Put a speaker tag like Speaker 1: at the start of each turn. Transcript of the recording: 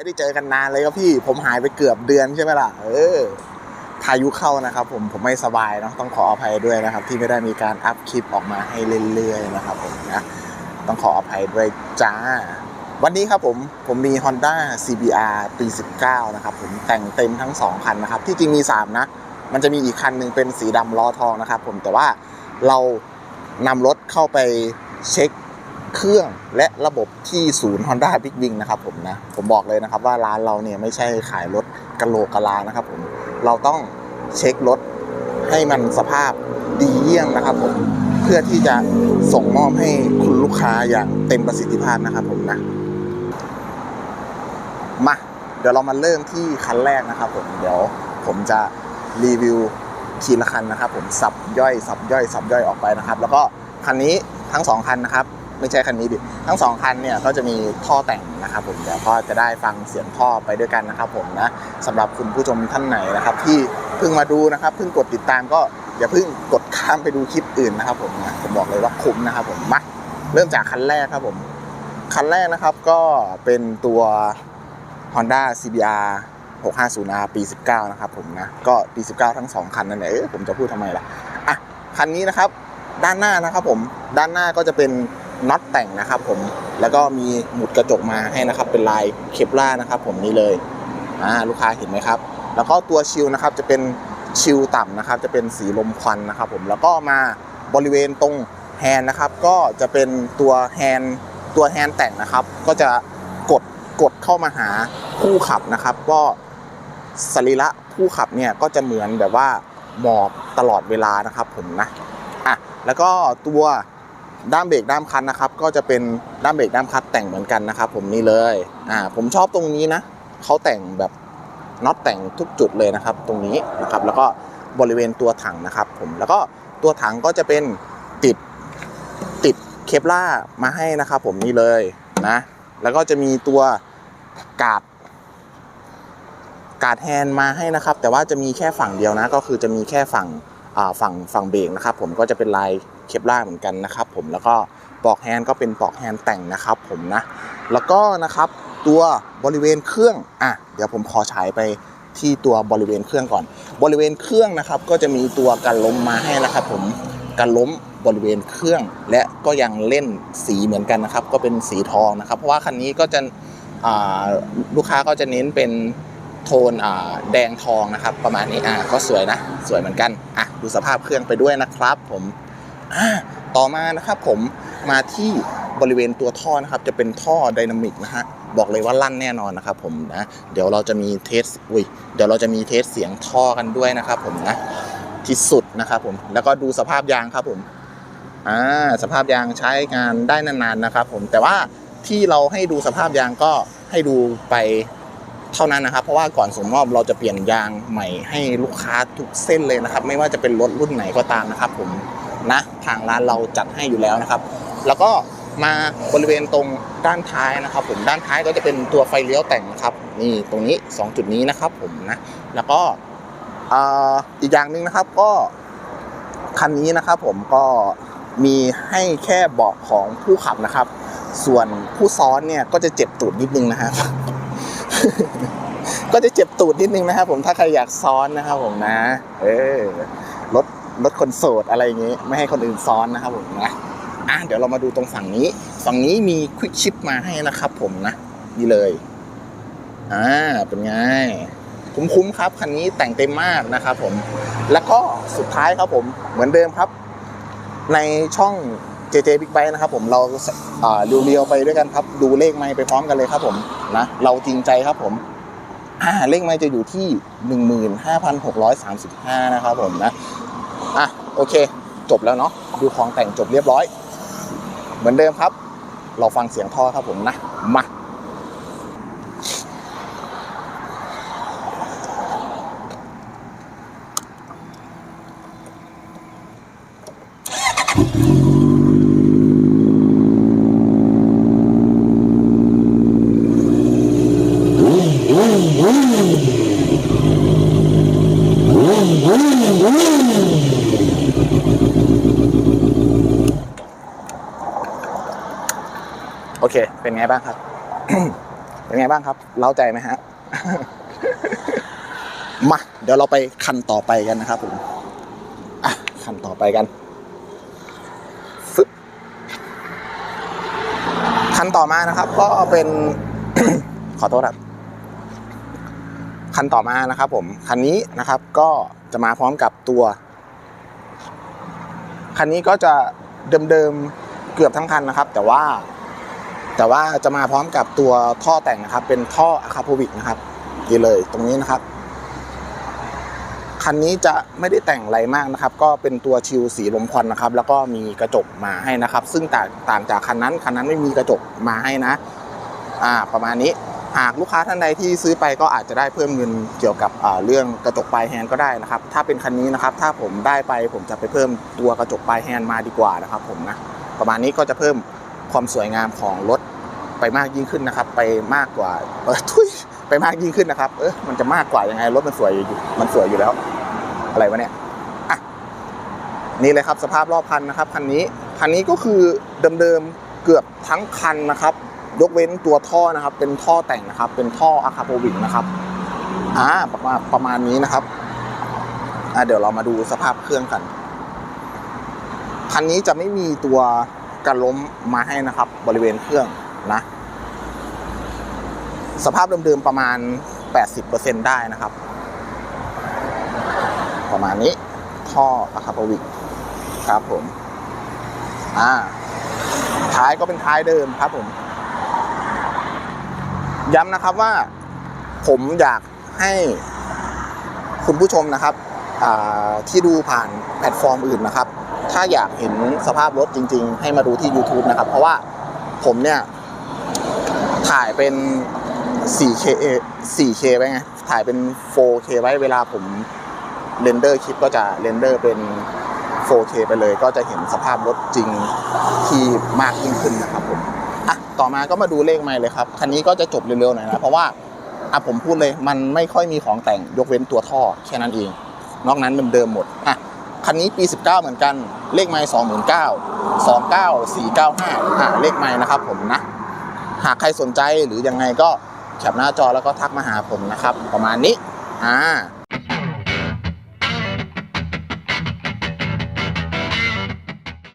Speaker 1: ไม่ได้เจอกันนานเลยครับพี่ ผมหายไปเกือบเดือนใช่ไหมล่ะ เออ พายุเข้านะครับ ผม ผมไม่สบายเนาะ ต้องขออภัยด้วยนะครับ ที่ไม่ได้มีการอัพคลิปออกมาให้เรื่อยๆนะครับผมนะ ต้องขออภัยด้วยจ้า วันนี้ครับผม ผมมี Honda CBR ปี 19 นะครับ ผมแต่งเต็มทั้ง 2 คันนะครับ ที่จริงมี 3 นะ มันจะมีอีกคันหนึ่งเป็นสีดำล้อทองนะครับ ผม แต่ว่าเรานำรถเข้าไปเช็ค เครื่องและระบบที่ศูนย์ Honda Big Wing นะครับผมนะ ผมบอกเลยนะครับว่าร้านเราเนี่ยไม่ใช่ขายรถกะโหลกกะลานะครับผม เราต้องเช็ครถให้มันสภาพดีเยี่ยมนะครับผม เพื่อที่จะส่งมอบให้คุณลูกค้าอย่างเต็มประสิทธิภาพนะครับผมนะ มาเดี๋ยวเรามาเริ่มที่คันแรกนะครับผมเดี๋ยวผมจะรีวิวทีละคันนะครับผมสับย่อยสับย่อยสับย่อยออกไปนะครับ แล้วก็คันนี้ทั้งสองคันนะครับ ไม่ใช่คันนี้ดิทั้งสองคันเนี่ยก็จะมีท่อแต่งนะครับผมเดี๋ยวก็จะได้ฟังเสียงท่อไปด้วยกันนะครับผมนะสำหรับคุณผู้ชมท่านไหนนะครับ ที่เพิ่งมาดูนะครับเพิ่งกดติดตามก็อย่าเพิ่งกดข้ามไปดูคลิปอื่นนะครับผมนะผมบอกเลยว่าคุ้มนะครับผมมาเริ่มจากคันแรกครับผมคันแรกนะครับก็เป็นตัว Honda CBR 650R ปี 19 นะครับผมนะ ก็ปี 19 ทั้ง 2 คันนั่นแหละเอ้ยผมจะพูดทำไมล่ะ อะ คันนี้นะครับ ด้านหน้านะครับผม ด้านหน้าก็จะเป็น น็อตแต่งนะครับผมแล้วก็มีหมุดกระจกมาให้นะครับ เป็นลายเคปล่านะครับผมนี่เลยอ่าลูกค้าเห็นไหมครับ แล้วก็ตัวชิลนะครับจะเป็นชิลต่ำนะครับ จะเป็นสีลมควันนะครับผมแล้วก็มาบริเวณตรงแฮนนะครับก็จะเป็นตัวแฮนตัวแฮนแต่งนะครับ ก็จะกดกดเข้ามาหาผู้ขับนะครับ ก็สรีระผู้ขับเนี่ยก็จะเหมือนแบบว่าหมอบตลอดเวลานะครับผมนะอะแล้วก็ตัว ด้ามเบรกด้ามคันนะครับ ก็จะเป็นด้ามเบรกด้ามคันแต่งเหมือนกันนะครับ ผมนี่เลยอ่าผมชอบตรงนี้นะเขาแต่งแบบน็อตแต่งทุกจุดเลยนะครับ ตรงนี้นะครับ แล้วก็บริเวณตัวถังนะครับ ผมแล้วก็ตัวถังก็จะเป็นติดติดเคปล่ามาให้นะครับ ผมนี่เลยนะ แล้วก็จะมีตัวกาดกาดแฮนมาให้นะครับ แต่ว่าจะมีแค่ฝั่งเดียวนะ ก็คือจะมีแค่ฝั่งฝั่งฝั่งเบรกนะครับ ผมก็จะเป็นลาย เคปล่าเหมือนกันนะครับผมแล้วก็ปลอกแฮนด์ก็เป็นปลอกแฮนด์แต่งนะครับผมนะแล้วก็นะครับตัวบริเวณเครื่องอะเดี๋ยวผมขอฉายไปที่ตัวบริเวณเครื่องก่อน บริเวณเครื่องนะครับ ก็จะมีตัวกันล้มมาให้นะครับ ผมกันล้มบริเวณเครื่อง และก็ยังเล่นสีเหมือนกันนะครับ ก็เป็นสีทองนะครับ เพราะว่าคันนี้ก็จะลูกค้าก็จะเน้นเป็นโทนแดงทองนะครับ ประมาณนี้อ่าก็สวยนะ สวยเหมือนกันอะดูสภาพเครื่องไปด้วยนะครับ ผม ต่อมานะครับผมมาที่บริเวณตัวท่อนะครับ จะเป็นท่อไดนามิกนะฮะบอกเลยว่าลั่นแน่นอนนะครับผมนะเดี๋ยวเราจะมีเทสอุ้ยเดี๋ยวเราจะมีเทสเสียงท่อกันด้วยนะครับผมนะที่สุดนะครับผมแล้วก็ดูสภาพยางครับผมอ่าสภาพยางใช้งานได้นานๆนะครับผมแต่ว่าที่เราให้ดูสภาพยางก็ให้ดูไปเท่านั้นนะครับ เพราะว่าก่อนส่งมอบเราจะเปลี่ยนยางใหม่ให้ลูกค้าทุกเส้นเลยนะครับ ไม่ว่าจะเป็นรถรุ่นไหนก็ตามนะครับผม นะทางร้านเราจัดให้อยู่แล้วนะครับ แล้วก็มาบริเวณตรงด้านท้ายนะครับ ผมด้านท้ายก็จะเป็นตัวไฟเลี้ยวแต่งนะครับนี่ตรงนี้สองจุดนี้นะครับผมนะแล้วก็อีกอย่างหนึ่งนะครับก็คันนี้นะครับผมก็มีให้แค่เบาะของผู้ขับนะครับ ส่วนผู้ซ้อนเนี่ยก็จะเจ็บตูดนิดนึงนะครับก็จะเจ็บตูดนิดนึงนะครับผมถ้าใครอยากซ้อนนะครับผมนะ เออ รถคนโสดอะไรอย่างงี้ ไม่ให้คนอื่นซ้อนนะครับผมนะอะเดี๋ยวเรามาดูตรงฝั่งนี้ ฝั่งนี้มีควิกชิปมาให้นะครับผมนะนี่เลยอ่าเป็นไงคุ้มๆครับคันนี้แต่งเต็มมากนะครับผม แล้วก็สุดท้ายครับผมเหมือนเดิมครับ ในช่อง JJ Big Bike นะครับผมเราอ่าเรียวๆไปด้วยกันครับ ดูเลขไม้ไปพร้อมกันเลยครับผมนะเราจริงใจครับผมอ่าเลขไม้จะอยู่ที่ 15,635 นะครับผมนะ อะโอเค จบแล้วเนาะดูของแต่งจบเรียบร้อย เหมือนเดิมครับ เราฟังเสียงท่อครับผมนะ มาโอ เค เป็นไงบ้างครับ เป็นไงบ้างครับ เล้าใจไหมฮะ มา เดี๋ยวเราไปคันต่อไปกันนะครับผม อะ คันต่อไปกันฟึบคันต่อมานะครับ ก็เป็น ขอโทษครับ คันต่อมานะครับ ผม คันนี้นะครับ ก็จะมาพร้อมกับตัว คันนี้ก็จะเดิมๆเกือบทั้งคันนะครับ แต่ว่า แต่ว่าจะมาพร้อมกับตัวท่อแต่งนะครับ เป็นท่ออะคาโพวิกนะครับนี่เลยตรงนี้นะครับคันนี้จะไม่ได้แต่งอะไรมากนะครับ ก็เป็นตัวชิลสีลมควันนะครับ แล้วก็มีกระจกมาให้นะครับ ซึ่งต่างต่างจากคันนั้นคันนั้นไม่มีกระจกมาให้นะ อ่า ประมาณนี้หากลูกค้าท่านใดที่ซื้อไปก็อาจจะได้เพิ่มเงินเกี่ยวกับเรื่องกระจกปลายแฮนด์ก็ได้นะครับ ถ้าเป็นคันนี้นะครับ ถ้าผมได้ไปผมจะไปเพิ่มตัวกระจกปลายแฮนด์มาดีกว่านะครับ ผมนะประมาณนี้ก็จะเพิ่ม ความสวยงามของรถไปมากยิ่งขึ้นนะครับ ไปมากกว่าเออทุยไปมากยิ่งขึ้นนะครับ เออมันจะมากกว่ายังไงรถมันสวยอยู่มันสวยอยู่แล้ว อะไรวะเนี่ยอะนี่เลยครับสภาพรอบคันนะครับคันนี้คันนี้ก็คือเดิมๆเกือบทั้งคันนะครับ ยกเว้นตัวท่อนะครับ เป็นท่อแต่งนะครับ เป็นท่ออะคาโปวิกนะครับอ่าประมาณประมาณนี้นะครับอ่าเดี๋ยวเรามาดูสภาพเครื่องกันคันนี้จะไม่มีตัว กันล้มมาให้นะครับ บริเวณเครื่องนะ สภาพเดิมๆประมาณ 80%ได้นะครับ ประมาณนี้ท่ออะคาโปวิกครับผม อ่า ท้ายก็เป็นท้ายเดิมครับผม ย้ำนะครับว่าผมอยากให้คุณผู้ชมนะครับที่ดูผ่านแพลตฟอร์มอื่นนะครับาอยากเห็นสภาพรถจริง ๆ ให้มาดูที่ YouTube นะครับ เพราะว่าผมเนี่ย ถ่ายเป็น 4K 4K ไว้ไง ถ่ายเป็น 4K ไว้เวลาผมเรนเดอร์คลิปก็จะเรนเดอร์เป็น 4K ไปเลย ก็จะเห็นสภาพรถจริงที่มากยิ่งขึ้นนะครับผมอะต่อมาก็มาดูเลขไม่เลยครับ คันนี้ก็จะจบเร็วๆหน่อยนะ เพราะว่าอะผมพูดเลยมันไม่ค่อยมีของแต่งยกเว้นตัวท่อแค่นั้นเอง นอกนั้นเดิมๆหมดอะ คันนี้ปี 19 เหมือนกัน เลขไม่29,000 29495อ่าเลขไม่นะครับผมนะ หากใครสนใจหรือยังไงก็แคปหน้าจอแล้วก็ทักมาหาผมนะครับ ประมาณนี้ อ่า